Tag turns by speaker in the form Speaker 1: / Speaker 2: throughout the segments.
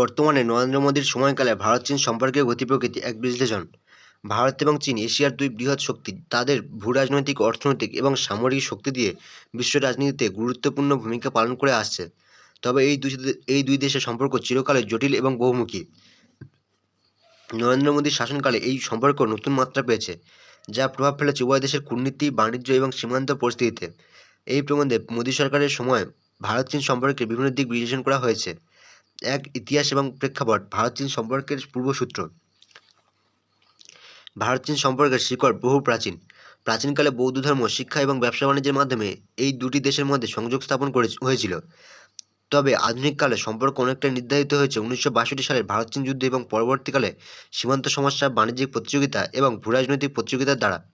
Speaker 1: বর্তমানে নরেন্দ্র মোদীর সময়কালে ভারত চীন সম্পর্কের গতি প্রকৃতি এক বিশ্লেষণ। ভারত এবং চীন এশিয়ার দুই বৃহৎ শক্তি, তাদের ভূরাজনৈতিক, অর্থনৈতিক এবং সামরিক শক্তি দিয়ে বিশ্ব রাজনীতিতে গুরুত্বপূর্ণ ভূমিকা পালন করে আসছে। তবে এই দুই এই দুই দেশের সম্পর্ক চিরকালে জটিল এবং বহুমুখী। নরেন্দ্র মোদীর শাসনকালে এই সম্পর্ক নতুন মাত্রা পেয়েছে, যা প্রভাব ফেলেছে উভয় দেশের কূটনীতি, বাণিজ্য এবং সীমান্ত পরিস্থিতিতে। এই প্রবন্ধে মোদী সরকারের সময় ভারত চীন সম্পর্কে বিভিন্ন দিক বিশ্লেষণ করা হয়েছে। এক ইতিহাস এবং প্রেক্ষাপট, ভারত, চীন সম্পর্কের পূর্বসূত্র। ভারত, চীন সম্পর্কের শিকড় বহু প্রাচীন। প্রাচীনকালে বৌদ্ধ ধর্ম, শিক্ষা এবং ব্যবসা বাণিজ্যের মাধ্যমে এই দুটি দেশের মধ্যে সংযোগ স্থাপন করে হয়েছিল। তবে আধুনিককালে সম্পর্ক অনেকটাই নির্ধারিত হয়েছে। উনিশশো বাষট্টি সালের ভারত চীন যুদ্ধ এবং পরবর্তীকালে সীমান্ত সমস্যা, বাণিজ্যিক প্রতিযোগিতা এবং ভূরাজনৈতিক প্রতিযোগিতার দ্বারা।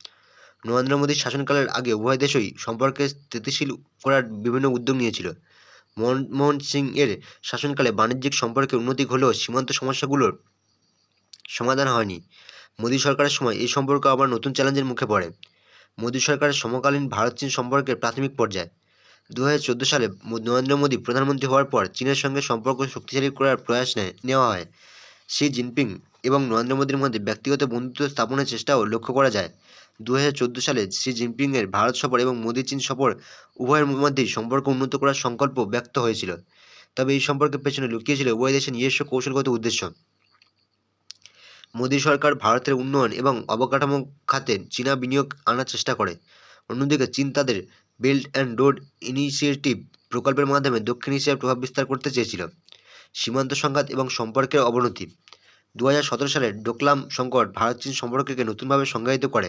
Speaker 1: নরেন্দ্র মোদীর শাসনকালের আগে উভয় দেশই সম্পর্কে স্থিতিশীল করার বিভিন্ন উদ্যোগ নিয়েছিল। মনমোহন সিং এর শাসনকালে বাণিজ্যিক সম্পর্কে উন্নতি হলেও সীমান্ত সমস্যাগুলোর সমাধান হয়নি। মোদী সরকারের সময় এই সম্পর্ক আবার নতুন চ্যালেঞ্জের মুখে পড়ে। মোদী সরকারের সমকালীন ভারত চীন সম্পর্কের প্রাথমিক পর্যায়ে। দু হাজার চোদ্দ সালে নরেন্দ্র মোদী প্রধানমন্ত্রী হওয়ার পর চীনের সঙ্গে সম্পর্ক শক্তিশালী করার প্রয়াস নেওয়া হয়। শি জিনপিং এবং নরেন্দ্র মোদীর মধ্যে ব্যক্তিগত বন্ধুত্ব স্থাপনের চেষ্টাও লক্ষ্য করা যায়। দু হাজার চোদ্দ সালে শি জিনপিংয়ের ভারত সফর এবং মোদী চীন সফর উভয়ের মধ্যেই সম্পর্ক উন্নত করার সংকল্প ব্যক্ত হয়েছিল। তবে এই সম্পর্কের পেছনে লুকিয়েছিল উভয় দেশের নিজস্ব কৌশলগত উদ্দেশ্য। মোদী সরকার ভারতের উন্নয়ন এবং অবকাঠামো খাতে চীনা বিনিয়োগ আনার চেষ্টা করে। অন্যদিকে চীন তাদের বেল্ট অ্যান্ড রোড ইনিশিয়েটিভ প্রকল্পের মাধ্যমে দক্ষিণ এশিয়ার প্রভাব বিস্তার করতে চেয়েছিল। সীমান্ত সংঘাত এবং সম্পর্কের অবনতি। দু সালের ডোকলাম সংকট ভারত চীন সম্পর্ককে নতুনভাবে সংজ্ঞায়িত করে।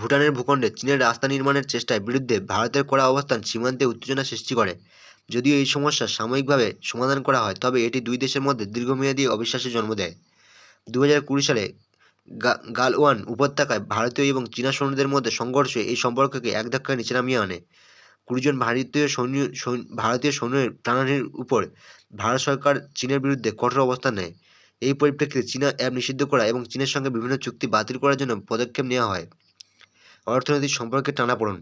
Speaker 1: ভুটানের ভূখণ্ডে চীনের রাস্তা নির্মাণের চেষ্টার বিরুদ্ধে ভারতের করা অবস্থান সীমান্তে উত্তেজনা সৃষ্টি করে। যদিও এই সমস্যা সাময়িকভাবে সমাধান করা হয়, তবে এটি দুই দেশের মধ্যে দীর্ঘমেয়াদী অবিশ্বাসের জন্ম দেয়। দু হাজার কুড়ি সালে গালওয়ান উপত্যকায় ভারতীয় এবং চীনা সৈন্যদের মধ্যে সংঘর্ষে এই সম্পর্ককে এক ধাক্কায় নিচে নামিয়ে আনে। কুড়িজন ভারতীয় সৈন্য ভারতীয় সৈন্যের প্রাণহানির উপর ভারত সরকার চীনের বিরুদ্ধে কঠোর অবস্থান নেয়। এই পরিপ্রেক্ষিতে চীনা অ্যাপ নিষিদ্ধ করা এবং চীনের সঙ্গে বিভিন্ন চুক্তি বাতিল করার জন্য পদক্ষেপ নেওয়া হয়। অর্থনৈতিক সম্পর্কে টানাপোড়েন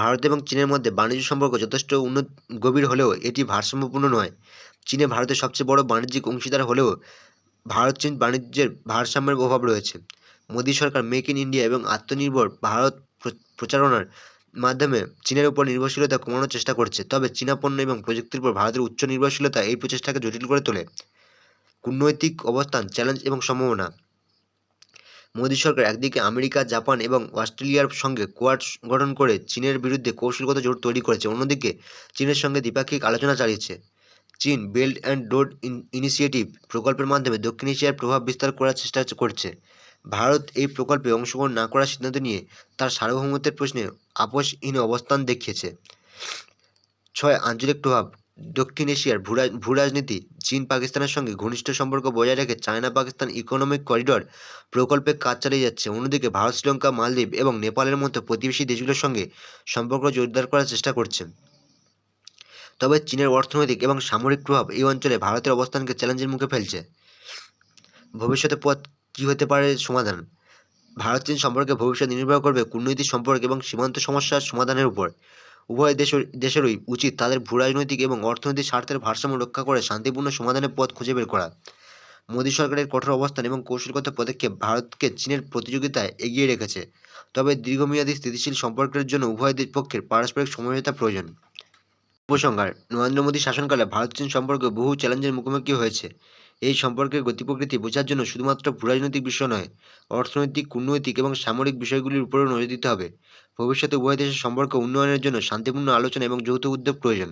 Speaker 1: ভারত এবং চীনের মধ্যে বাণিজ্য সম্পর্ক যথেষ্ট উন্নত, গভীর হলেও এটি ভারসাম্যপূর্ণ নয়। চীনে ভারতের সবচেয়ে বড় বাণিজ্যিক অংশীদার হলেও ভারত চীন বাণিজ্যের ভারসাম্যের অভাব রয়েছে। মোদী সরকার মেক ইন ইন্ডিয়া এবং আত্মনির্ভর ভারত প্রচারণার মাধ্যমে চীনের উপর নির্ভরশীলতা কমানোর চেষ্টা করছে। তবে চীনা পণ্য এবং প্রযুক্তির উপর ভারতের উচ্চ নির্ভরশীলতা এই প্রচেষ্টাকে জটিল করে তোলে। কূটনৈতিক অবস্থান, চ্যালেঞ্জ এবং সম্ভাবনা। মোদী সরকার একদিকে আমেরিকা, জাপান এবং অস্ট্রেলিয়ার সঙ্গে কোয়াড গঠন করে চীনের বিরুদ্ধে কৌশলগত জোট তৈরি করেছে। অন্যদিকে চীনের সঙ্গে দ্বিপাক্ষিক আলোচনা চালিয়েছে। চীন বেল্ট অ্যান্ড রোড ইনিশিয়েটিভ প্রকল্পের মাধ্যমে দক্ষিণ এশিয়ার প্রভাব বিস্তার করার চেষ্টা করছে। ভারত এই প্রকল্পে অংশগ্রহণ না করার সিদ্ধান্ত নিয়ে তার সার্বভৌমত্বের প্রশ্নে আপোষহীন অবস্থান দেখিয়েছে। ছয় আঞ্চলিক প্রভাব, দক্ষিণ এশিয়ার ভূরা, ভূরাজনীতি, চীন পাকিস্তানের সঙ্গে ঘনিষ্ঠ সম্পর্ক বজায় রেখে চায়না পাকিস্তান ইকোনমিক করিডর প্রকল্পে কাজ চালিয়ে যাচ্ছে। অন্যদিকে ভারত, শ্রীলঙ্কা, মালদ্বীপ এবং নেপালের মতো প্রতিবেশী দেশগুলোর সঙ্গে সম্পর্ক জোরদার করার চেষ্টা করছে। তবে চীনের অর্থনৈতিক এবং সামরিক প্রভাব এই অঞ্চলে ভারতের অবস্থানকে চ্যালেঞ্জের মুখে ফেলছে। ভবিষ্যতে পথ কী হতে পারে সমাধান? ভারত চীন সম্পর্কে ভবিষ্যৎ নির্ভর করবে কূটনৈতিক সম্পর্ক এবং সীমান্ত সমস্যার সমাধানের উপর। উভয় দেশের, দেশেরই উচিত তাদের ভূরাজনৈতিক এবং অর্থনৈতিক স্বার্থের ভারসাম্য রক্ষা করে শান্তিপূর্ণ সমাধানের পথ খুঁজে বের করা। মোদী সরকারের কঠোর অবস্থান এবং কৌশলগত পদক্ষেপ ভারতকে চীনের প্রতিযোগিতায় এগিয়ে রেখেছে। তবে দীর্ঘমেয়াদী স্থিতিশীল সম্পর্কের জন্য উভয় পক্ষের পারস্পরিক সমঝোতা প্রয়োজন। উপসংহার, নরেন্দ্র মোদী শাসনকালে ভারত চীন সম্পর্কে বহু চ্যালেঞ্জের মুখোমুখি হয়েছে। এই সম্পর্কের গতি প্রকৃতি বোঝার জন্য শুধুমাত্র ভূরাজনৈতিক বিষয় নয়, অর্থনৈতিক, কূটনৈতিক এবং সামরিক বিষয়গুলির উপরেও নজর দিতে হবে। ভবিষ্যতে উভয় দেশের সম্পর্ক উন্নয়নের জন্য শান্তিপূর্ণ আলোচনা এবং যৌথ উদ্যোগ প্রয়োজন।